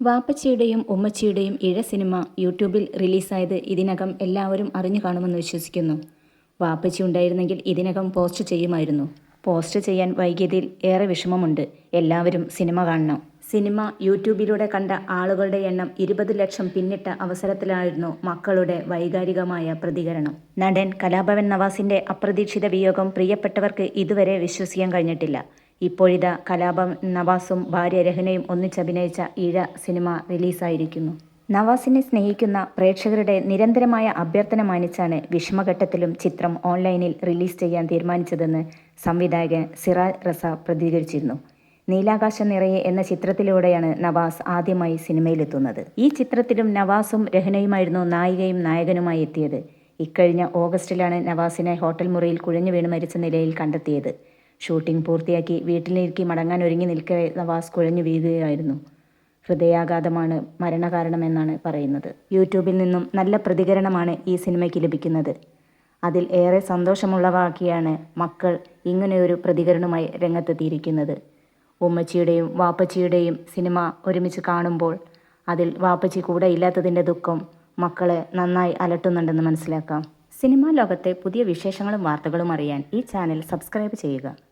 വാപ്പച്ചിയുടെയും ഉമ്മച്ചിയുടെയും ഇഴ cinema യൂട്യൂബിൽ റിലീസായത് ഇതിനകം എല്ലാവരും അറിഞ്ഞു കാണുമെന്ന് വിശ്വസിക്കുന്നു. വാപ്പച്ചി ഉണ്ടായിരുന്നെങ്കിൽ ഇതിനകം പോസ്റ്റ് ചെയ്യുമായിരുന്നു. പോസ്റ്റ് ചെയ്യാൻ വൈകിയതിൽ ഏറെ വിഷമമുണ്ട്. എല്ലാവരും സിനിമ കാണണം. സിനിമ യൂട്യൂബിലൂടെ കണ്ട ആളുകളുടെ എണ്ണം ഇരുപത് ലക്ഷം പിന്നിട്ട അവസരത്തിലായിരുന്നു മക്കളുടെ വൈകാരികമായ പ്രതികരണം. നടൻ കലാഭവൻ നവാസിന്റെ അപ്രതീക്ഷിത വിയോഗം പ്രിയപ്പെട്ടവർക്ക് ഇതുവരെ വിശ്വസിക്കാൻ കഴിഞ്ഞിട്ടില്ല. ഇപ്പോഴിതാ കലാപം നവാസും ഭാര്യ രഹനയും ഒന്നിച്ചഭിനയിച്ച ഈഴ സിനിമ റിലീസായിരിക്കുന്നു. നവാസിനെ സ്നേഹിക്കുന്ന പ്രേക്ഷകരുടെ നിരന്തരമായ അഭ്യർത്ഥന മാനിച്ചാണ് വിഷമഘട്ടത്തിലും ചിത്രം ഓൺലൈനിൽ റിലീസ് ചെയ്യാൻ തീരുമാനിച്ചതെന്ന് സംവിധായകൻ സിറാജ് റസ പ്രതികരിച്ചിരുന്നു. നീലാകാശം നിറയെ എന്ന ചിത്രത്തിലൂടെയാണ് നവാസ് ആദ്യമായി സിനിമയിലെത്തുന്നത്. ഈ ചിത്രത്തിലും നവാസും രഹനയുമായിരുന്നു നായികയും നായകനുമായി എത്തിയത്. ഇക്കഴിഞ്ഞ ഓഗസ്റ്റിലാണ് നവാസിനെ ഹോട്ടൽ മുറിയിൽ കുഴഞ്ഞു വീണ് മരിച്ച നിലയിൽ കണ്ടെത്തിയത്. ഷൂട്ടിംഗ് പൂർത്തിയാക്കി വീട്ടിലേക്ക് മടങ്ങാൻ ഒരുങ്ങി നിൽക്കേ നവാസ് കുഴഞ്ഞു വീഴുകയായിരുന്നു. ഹൃദയാഘാതമാണ് മരണകാരണമെന്നാണ് പറയുന്നത്. യൂട്യൂബിൽ നിന്നും നല്ല പ്രതികരണമാണ് ഈ സിനിമയ്ക്ക് ലഭിക്കുന്നത്. അതിൽ ഏറെ സന്തോഷമുള്ളവാക്കിയാണ് മക്കൾ ഇങ്ങനെയൊരു പ്രതികരണമായി രംഗത്തെത്തിയിരിക്കുന്നത്. ഉമ്മച്ചിയുടെയും വാപ്പച്ചിയുടെയും സിനിമ ഒരുമിച്ച് കാണുമ്പോൾ അതിൽ വാപ്പച്ചി കൂടെ ഇല്ലാത്തതിന്റെ ദുഃഖം മക്കളെ നന്നായി അലട്ടുന്നുണ്ടെന്ന് മനസ്സിലാക്കാം. സിനിമാ ലോകത്തെ പുതിയ വിശേഷങ്ങളും വാർത്തകളും അറിയാൻ ഈ ചാനൽ സബ്സ്ക്രൈബ് ചെയ്യുക.